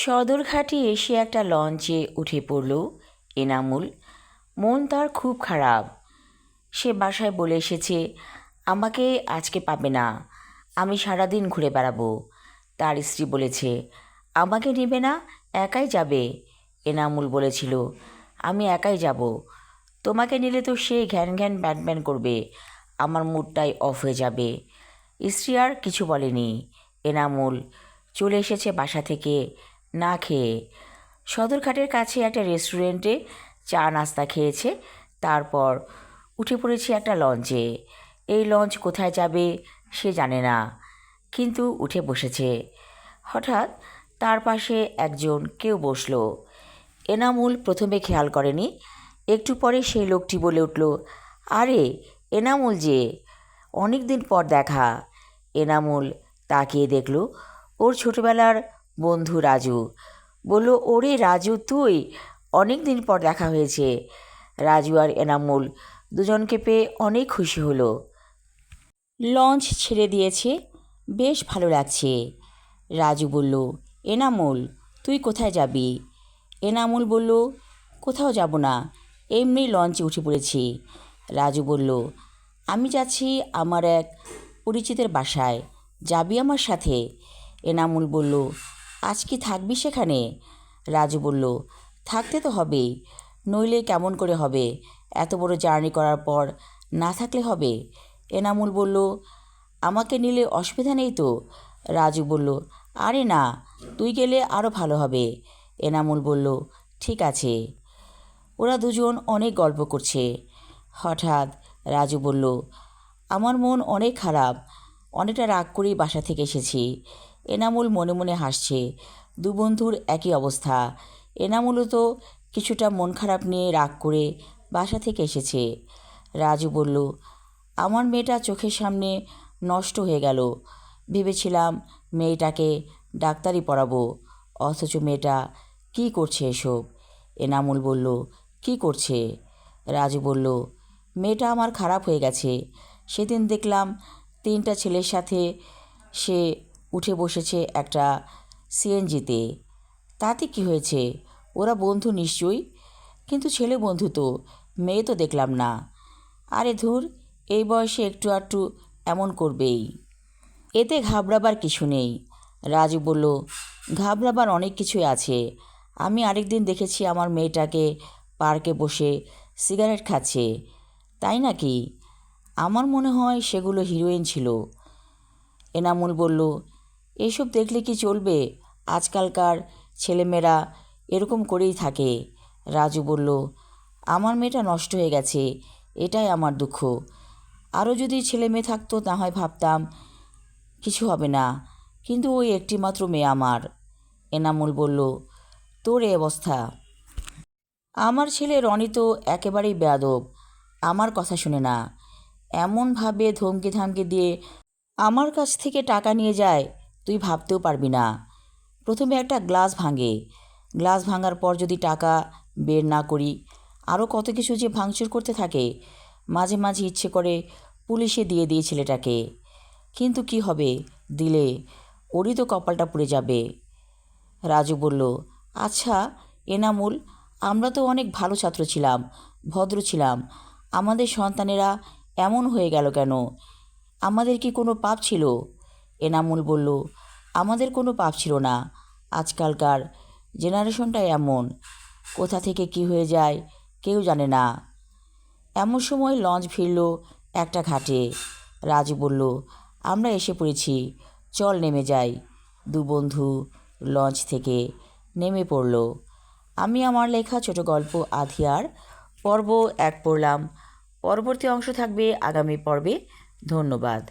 সদরঘাটে এসে একটা লঞ্চে উঠে পড়ল এনামুল। মন তার খুব খারাপ। সে বাসায় বলে এসেছে, আমাকে আজকে পাবে না। আমি সারাদিন ঘুরে বেড়াবো। তার স্ত্রী বলেছে, আমাকে নেবে না, একাই যাবে? এনামুল বলেছিল, আমি একাই যাব। তোমাকে নিলে তো সে ঘ্যান ঘ্যান ব্যান করবে। আমার মুডটাই অফ হয়ে যাবে। স্ত্রী আর কিছু বলেনি। এনামুল চলে এসেছে বাসা থেকে। না খেয়ে। সদরঘাটের কাছে একটা রেস্টুরেন্টে চা নাস্তা খেয়েছে। তারপর উঠে পড়েছে একটা লঞ্চে। এই লঞ্চ কোথায় যাবে সে জানে না, কিন্তু উঠে বসেছে। হঠাৎ তার পাশে একজন কেউ বসল। এনামুল প্রথমে খেয়াল করেনি। একটু পরে সেই লোকটি বলে উঠল, আরে, এনামুল যে অনেক দিন পর দেখা। এনামুল তাকিয়ে দেখল, ওর ছোটবেলার বন্ধু রাজু। বলল, ওরে রাজু তুই, অনেক দিন পর দেখা হয়েছে। রাজু আর এনামুল দুজনকে পেয়ে অনেক খুশি হলো। লঞ্চ ছেড়ে দিয়েছে, বেশ ভালো লাগছে। রাজু বলল, এনামুল, তুই কোথায় যাবি? এনামুল বলল, কোথাও যাব না, এমনি লঞ্চে উঠে পড়েছি। রাজু বলল, আমি যাচ্ছি আমার এক পরিচিতের বাসায়, যাবি আমার সাথে? এনামুল বলল আজ কি থাকবি সেখানে? রাজু বলল, থাকতে তো হবেই, নইলে কেমন করে হবে? এত বড় জার্নি করার পর না থাকলে হবে? এনামুল বলল, আমাকে নিলে অসুবিধা নেই তো? রাজু বলল, আরে না, তুই গেলে আরও ভালো হবে। এনামুল বলল, ঠিক আছে। ওরা দুজন অনেক গল্প করছে। হঠাৎ রাজু বলল, আমার মন অনেক খারাপ, অনেকটা রাগ করেই বাসা থেকে এসেছি। এনামুল মনে মনে হাসছে। দু বন্ধুর একই অবস্থা। এনামুলও তো কিছুটা মন খারাপ নিয়ে রাগ করে বাসা থেকে এসেছে। রাজু বলল, আমার মেয়েটা চোখের সামনে নষ্ট হয়ে গেল। ভেবেছিলাম মেয়েটাকে ডাক্তারি পড়াবো। অথচ মেয়েটা কী করছে এসব? এনামুল বলল, কি করছে? রাজু বলল, মেয়েটা আমার খারাপ হয়ে গেছে। সেদিন দেখলাম তিনটা ছেলের সাথে সে উঠে বসেছে একটা সিএনজিতে। তাতে কি হয়েছে? ওরা বন্ধু নিশ্চয়ই, কিন্তু ছেলে বন্ধু তো, মেয়ে তো দেখলাম না। আরে ধুর, এই বয়সে একটু আধটু এমন করবেই। এতে ঘাবড়াবার কিছু নেই। রাজু বলল, ঘাবড়াবার অনেক কিছুই আছে। আমি আরেকদিন দেখেছি আমার মেয়েটাকে পার্কে বসে সিগারেট খাচ্ছে। তাই নাকি? আমার মনে হয় সেগুলো হিরোইন ছিল। এনামুল বলল এইসব দেখলে কি চলবে? আজকালকার ছেলেমেয়েরা এরকম করেই থাকে। রাজু বলল, আমার মেয়েটা নষ্ট হয়ে গেছে, এটাই আমার দুঃখ। আরও যদি ছেলে মেয়ে থাকতো, না হয় ভাবতাম কিছু হবে না। কিন্তু ওই একটি মাত্র মেয়ে আমার। এনামুল বলল, তোর এ অবস্থা। আমার ছেলে রনি তো একেবারেই বেয়াদব, আমার কথা শুনে না। এমনভাবে ধমকে ধামকি দিয়ে আমার কাছ থেকে টাকা নিয়ে যায় তুই ভাবতেও পারবি না। প্রথমে একটা গ্লাস ভাঙে। গ্লাস ভাঙার পর যদি টাকা বের না করি আরও কত কিছু যে ভাঙচুর করতে থাকে, মাঝে মাঝে ইচ্ছে করে পুলিশে দিয়ে দিয়ে ছেলেটাকে। কিন্তু কি হবে? দিলে ওরই তো কপালটা পুড়ে যাবে। রাজু বলল আচ্ছা এনামুল, আমরা তো অনেক ভালো ছাত্র ছিলাম, ভদ্র ছিলাম। আমাদের সন্তানেরা এমন হয়ে গেল কেন? আমাদের কি কোনো পাপ ছিল? এনামুল বলল, আমাদের কোনো পাপ ছিল না। আজকালকার জেনারেশনটা এমন। কোথা থেকে কি হয়ে যায় কেউ জানে না এমন সময় লঞ্চ ফিরল একটা ঘাটে। রাজু বলল, আমরা এসে পড়েছি। চল নেমে যাই দু বন্ধু লঞ্চ থেকে নেমে পড়ল। আমি আমার লেখা ছোট গল্প আধিয়ার পর্ব এক পড়লাম। পরবর্তী অংশ থাকবে আগামী পর্বে। ধন্যবাদ।